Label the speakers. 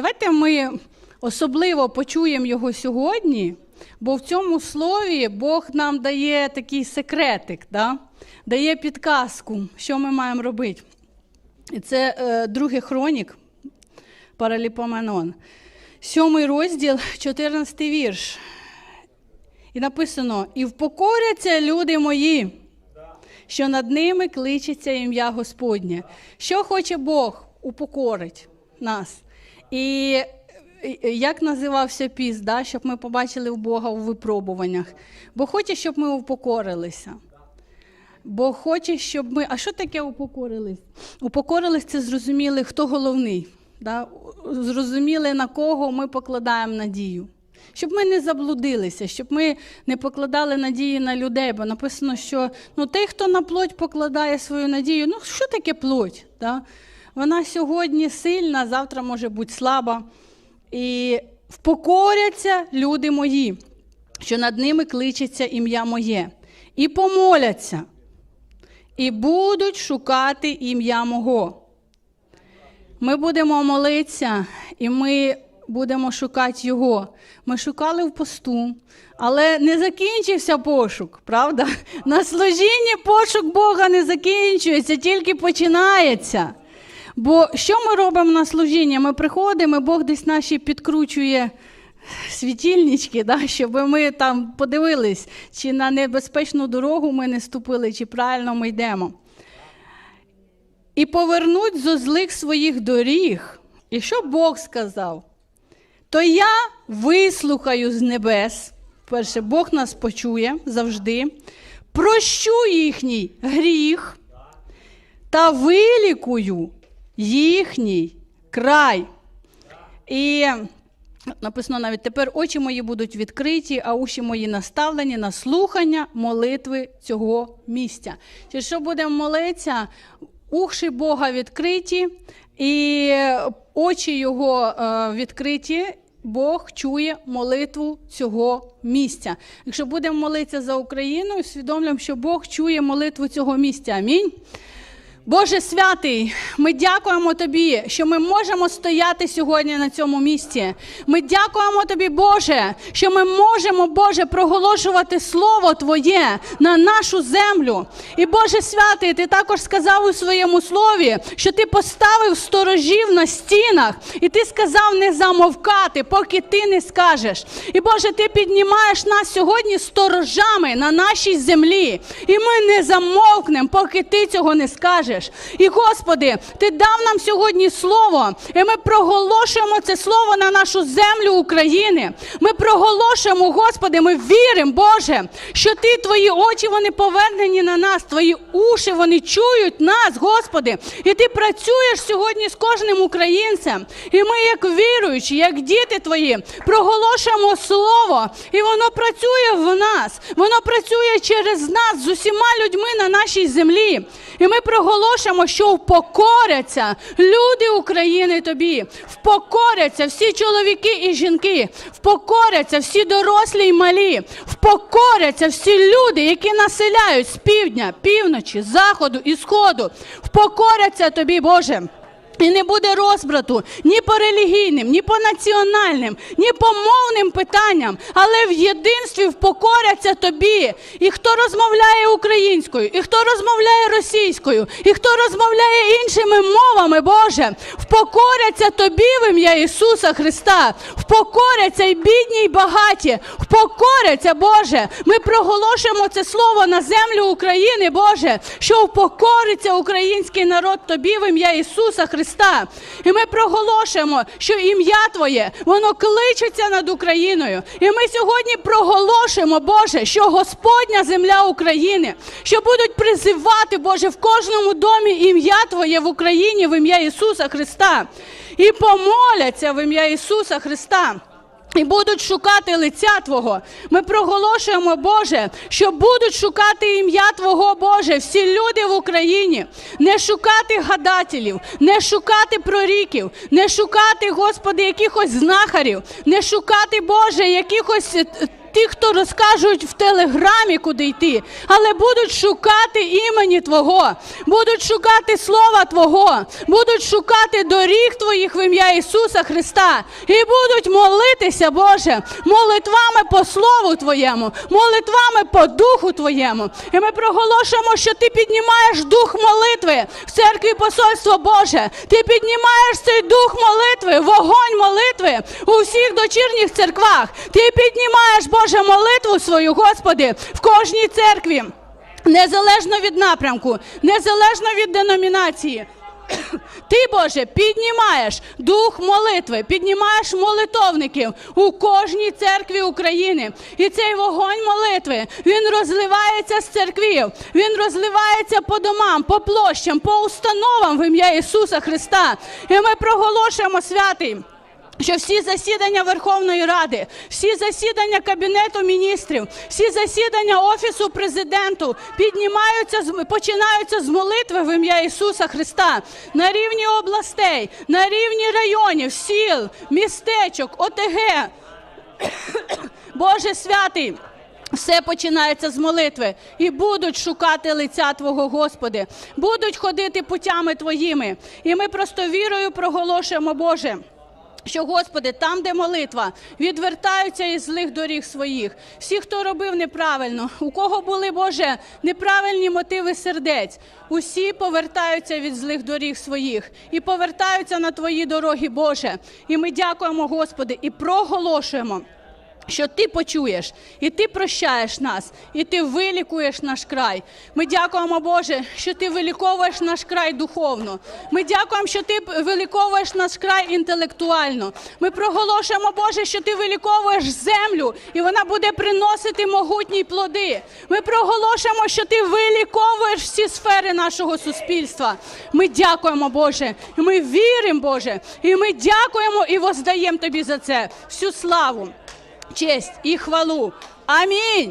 Speaker 1: Давайте ми особливо почуємо його сьогодні, бо в цьому слові Бог нам дає такий секретик, да? дає підказку, що ми маємо робити. І це е, другий хронік, Параліпоменон. Сьомий розділ, 14 вірш. І написано: І впокоряться люди мої, що над ними кличеться ім'я Господнє. Що хоче Бог упокорить нас. І як називався піс, да? щоб ми побачили в Бога у випробуваннях. Бо хоче, щоб ми упокорилися. Бо хоче, щоб ми. А що таке упокорились? Упокорились це зрозуміли, хто головний. Да? Зрозуміли, на кого ми покладаємо надію. Щоб ми не заблудилися, щоб ми не покладали надії на людей, бо написано, що ну, той, хто на плоть покладає свою надію, ну що таке плоть? Да? Вона сьогодні сильна, завтра може бути слаба. І впокоряться люди мої, що над ними кличеться ім'я моє, і помоляться, і будуть шукати ім'я мого. Ми будемо молитися, і ми будемо шукати Його. Ми шукали в посту, але не закінчився пошук, правда? На служінні пошук Бога не закінчується, тільки починається. Бо що ми робимо на служінні? Ми приходимо, і Бог десь наші підкручує світильнички, да, щоб ми там подивились, чи на небезпечну дорогу ми не ступили, чи правильно ми йдемо. І повернуть зо злих своїх доріг. І що Бог сказав? То я вислухаю з небес. Перше, Бог нас почує завжди, прощу їхній гріх та вилікую їхній край. І написано навіть тепер очі мої будуть відкриті, а уші мої наставлені на слухання молитви цього місця. Чи що будемо молитися? Уші Бога відкриті, і очі Його е, відкриті. Бог чує молитву цього місця. Якщо будемо молитися за Україну, усвідомлюємо, що Бог чує молитву цього місця. Амінь. Боже святий, ми дякуємо Тобі, що ми можемо стояти сьогодні на цьому місці. Ми дякуємо Тобі, Боже, що ми можемо, Боже, проголошувати Слово Твоє на нашу землю. І Боже святий, Ти також сказав у своєму слові, що Ти поставив сторожів на стінах, і Ти сказав не замовкати, поки Ти не скажеш. І Боже, Ти піднімаєш нас сьогодні сторожами на нашій землі, і ми не замовкнемо, поки Ти цього не скажеш. І Господи, Ти дав нам сьогодні слово, і ми проголошуємо це слово на нашу землю України. Ми проголошуємо, Господи, ми віримо, Боже, що Ти, Твої очі, вони повернені на нас, Твої уші, вони чують нас, Господи. І Ти працюєш сьогодні з кожним українцем. І ми, як віруючі, як діти Твої, проголошуємо слово, і воно працює в нас, воно працює через нас з усіма людьми на нашій землі. І ми проголошуємо, що впокоряться люди України тобі, впокоряться всі чоловіки і жінки, впокоряться всі дорослі і малі, впокоряться всі люди, які населяють з півдня, півночі, заходу і сходу. Впокоряться тобі, Боже. І не буде розбрату ні по релігійним, ні по національним, ні по мовним питанням, але в єдинстві впокоряться тобі. І хто розмовляє українською, і хто розмовляє російською, і хто розмовляє іншими мовами, Боже, впокоряться тобі в ім'я Ісуса Христа, впокоряться і бідні, і багаті, впокоряться, Боже. Ми проголошуємо це слово на землю України, Боже, що впокориться український народ тобі в ім'я Ісуса Христа. І ми проголошуємо, що ім'я Твоє, воно кличеться над Україною. І ми сьогодні проголошуємо, Боже, що Господня земля України, що будуть призивати, Боже, в кожному домі ім'я Твоє в Україні в ім'я Ісуса Христа. І помоляться в ім'я Ісуса Христа. І будуть шукати лиця Твого. Ми проголошуємо, Боже, що будуть шукати ім'я Твого, Боже, всі люди в Україні. Не шукати гадателів, не шукати проріків, не шукати, Господи, якихось знахарів, не шукати, Боже, якихось е, ті, хто розкажуть в телеграмі, куди йти, але будуть шукати імені Твого, будуть шукати слова Твого, будуть шукати доріг Твоїх в ім'я Ісуса Христа і будуть молитися, Боже, молитвами по Слову Твоєму, молитвами по Духу Твоєму. І ми проголошуємо, що Ти піднімаєш дух молитви в церкві посольство Боже. Ти піднімаєш цей дух молитви, вогонь молитви у всіх дочірніх церквах. Ти піднімаєш, Боже, молитву свою, Господи, в кожній церкві. Незалежно від напрямку, незалежно від деномінації. Ти, Боже, піднімаєш дух молитви, піднімаєш молитовників у кожній церкві України. І цей вогонь молитви він розливається з церквів, він розливається по домам, по площам, по установам в ім'я Ісуса Христа. І ми проголошуємо святий що всі засідання Верховної Ради, всі засідання Кабінету міністрів, всі засідання Офісу президенту піднімаються починаються з молитви в ім'я Ісуса Христа на рівні областей, на рівні районів, сіл, містечок, ОТГ. Боже святий. Все починається з молитви, і будуть шукати лиця Твого, Господи, будуть ходити путями Твоїми. І ми просто вірою проголошуємо, Боже. Що, Господи, там, де молитва, відвертаються із злих доріг своїх. Всі, хто робив неправильно, у кого були, Боже, неправильні мотиви сердець, усі повертаються від злих доріг своїх і повертаються на Твої дороги, Боже. І ми дякуємо, Господи, і проголошуємо що ти почуєш, і ти прощаєш нас, і ти вилікуєш наш край. Ми дякуємо, Боже, що ти виліковуєш наш край духовно. Ми дякуємо, що ти виліковуєш наш край інтелектуально. Ми проголошуємо, Боже, що ти виліковуєш землю, і вона буде приносити могутні плоди. Ми проголошуємо, що ти виліковуєш всі сфери нашого суспільства. Ми дякуємо, Боже, і ми віримо, Боже, і ми дякуємо і воздаємо тобі за це всю славу честь і хвалу. Амінь.